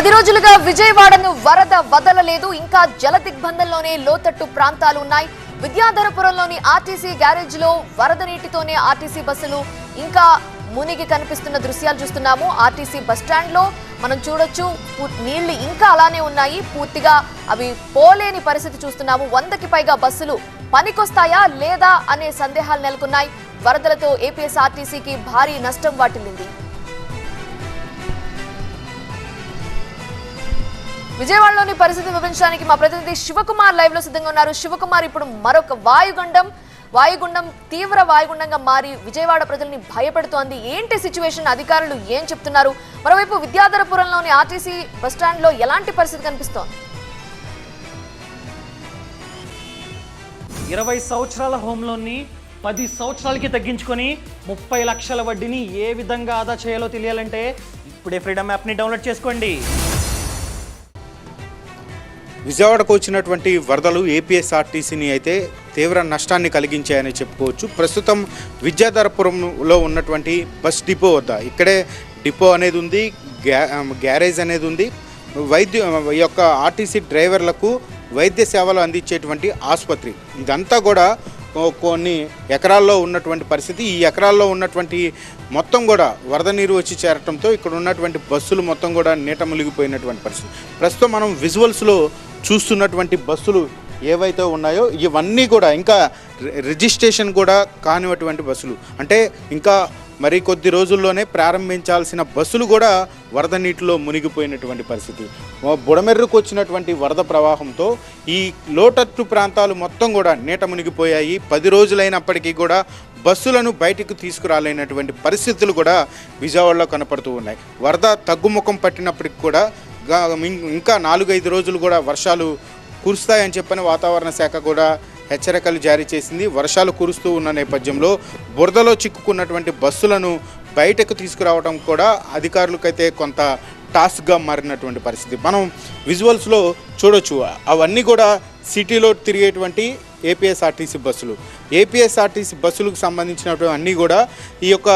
పది రోజులుగా విజయవాడను వరద వదలలేదు. ఇంకా జల దిగ్బంధంలోనే లోతట్టు ప్రాంతాలు ఉన్నాయి విద్యాధరపురంలోని ఆర్టీసీ గ్యారేజ్లో వరద నీటితోనే ఆర్టీసీ బస్సులు ఇంకా మునిగి కనిపిస్తున్న దృశ్యాలు చూస్తున్నాము. ఆర్టీసీ బస్ స్టాండ్లో మనం చూడొచ్చు నీళ్ళు ఇంకా అలానే ఉన్నాయి. పూర్తిగా అవి పోలేని పరిస్థితి చూస్తున్నాము. వందకి పైగా బస్సులు పనికొస్తాయా లేదా అనే సందేహాలు నెలకొన్నాయి. వరదలతో ఏపీఎస్ఆర్టీసీకి భారీ నష్టం వాటిల్లింది. విజయవాడలోని పరిస్థితి వివరించడానికి మా ప్రతినిధి శివకుమార్ లైవ్లో సిద్ధంగా ఉన్నారు. శివకుమార్ ఇప్పుడు మరొక వాయుగుండం వాయుగుండం తీవ్ర వాయుగుండంగా మారి విజయవాడ ప్రజల్ని భయపెడుతోంది. ఏంటి సిచ్యువేషన్ అధికారులు ఏం చెప్తున్నారు? మరోవైపు విద్యాధరపురంలోని ఆర్టీసీ బస్టాండ్లో ఎలాంటి పరిస్థితి కనిపిస్తోంది? ఇరవై సంవత్సరాల హోమ్ లోన్ని పది సంవత్సరాలకి తగ్గించుకొని ముప్పై లక్షల వడ్డీని ఏ విధంగా ఆదా చేయాలో తెలియాలంటే ఇప్పుడే ఫ్రీడమ్ యాప్ని డౌన్లోడ్ చేసుకోండి. విజయవాడకు వచ్చినటువంటి వరదలు ఏపీఎస్ఆర్టీసీని అయితే తీవ్ర నష్టాన్ని కలిగించాయని చెప్పుకోవచ్చు. ప్రస్తుతం విద్యాధరపురంలో ఉన్నటువంటి బస్ డిపో వద్ద ఇక్కడే డిపో అనేది ఉంది గ్యా గ్యారేజ్ అనేది ఉంది. వైద్య యొక్క ఆర్టీసీ డ్రైవర్లకు వైద్య సేవలు అందించేటువంటి ఆసుపత్రి. ఇదంతా కూడా కొన్ని ఎకరాల్లో ఉన్నటువంటి పరిస్థితి. ఈ ఎకరాల్లో ఉన్నటువంటి మొత్తం కూడా వరద నీరు వచ్చి చేరటంతో ఇక్కడ ఉన్నటువంటి బస్సులు మొత్తం కూడా నీట మునిగిపోయినటువంటి పరిస్థితి. ప్రస్తుతం మనం విజువల్స్లో చూస్తున్నటువంటి బస్సులు ఏవైతే ఉన్నాయో ఇవన్నీ కూడా ఇంకా రి- రిజిస్ట్రేషన్ కూడా కానివటువంటి బస్సులు. అంటే ఇంకా మరి కొద్ది రోజుల్లోనే ప్రారంభించాల్సిన బస్సులు కూడా వరద నీటిలో మునిగిపోయినటువంటి పరిస్థితి. బుడమెర్రుకు వచ్చినటువంటి వరద ప్రవాహంతో ఈ లోటట్టు ప్రాంతాలు మొత్తం కూడా నీట మునిగిపోయాయి. పది రోజులైనప్పటికీ కూడా బస్సులను బయటకు తీసుకురాలేనటువంటి పరిస్థితులు కూడా విజయవాడలో కనపడుతూ ఉన్నాయి. వరద తగ్గుముఖం పట్టినప్పటికి కూడా ఇంకా నాలుగైదు రోజులు కూడా వర్షాలు కురుస్తాయని చెప్పని వాతావరణ శాఖ కూడా హెచ్చరికలు జారీ చేసింది. వర్షాలు కురుస్తూ ఉన్న నేపథ్యంలో బురదలో చిక్కుకున్నటువంటి బస్సులను బయటకు తీసుకురావడం కూడా అధికారులకైతే కొంత టాస్క్గా మారినటువంటి పరిస్థితి. మనం విజువల్స్లో చూడొచ్చు. అవన్నీ కూడా సిటీలో తిరిగేటువంటి ఏపీఎస్ఆర్టీసీ బస్సులు. ఏపీఎస్ఆర్టీసీ బస్సులకు సంబంధించినటువంటి అన్నీ కూడా ఈ యొక్క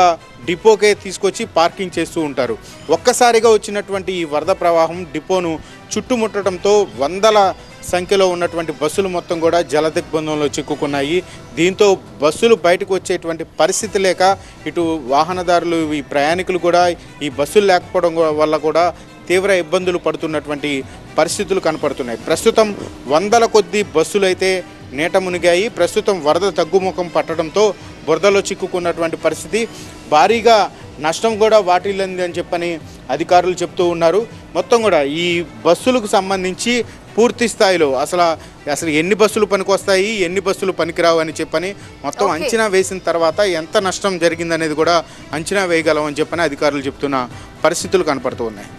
డిపోకే తీసుకొచ్చి పార్కింగ్ చేస్తూ ఉంటారు. ఒక్కసారిగా వచ్చినటువంటి ఈ వరద ప్రవాహం డిపోను చుట్టుముట్టడంతో వందల సంఖ్యలో ఉన్నటువంటి బస్సులు మొత్తం కూడా జలదిగ్బంధంలో చిక్కుకున్నాయి. దీంతో బస్సులు బయటకు వచ్చేటువంటి పరిస్థితి లేక ఇటు వాహనదారులు ఈ ప్రయాణికులు కూడా ఈ బస్సులు లేకపోవడం వల్ల కూడా తీవ్ర ఇబ్బందులు పడుతున్నటువంటి పరిస్థితులు కనపడుతున్నాయి. ప్రస్తుతం వందల కొద్ది బస్సులు అయితే నీట మునిగాయి. ప్రస్తుతం వరద తగ్గుముఖం పట్టడంతో బురదలో చిక్కుకున్నటువంటి పరిస్థితి. భారీగా నష్టం కూడా వాటిల్లింది అని చెప్పని అధికారులు చెప్తూ ఉన్నారు. మొత్తం కూడా ఈ బస్సులకు సంబంధించి పూర్తి స్థాయిలో అసలు అసలు ఎన్ని బస్సులు పనికొస్తాయి ఎన్ని బస్సులు పనికిరావు అని చెప్పని మొత్తం. అంచనా వేసిన తర్వాత ఎంత నష్టం జరిగిందనేది కూడా అంచనా వేయగలం అని చెప్పని అధికారులు చెప్తున్న పరిస్థితులు కనపడుతూ ఉన్నాయి.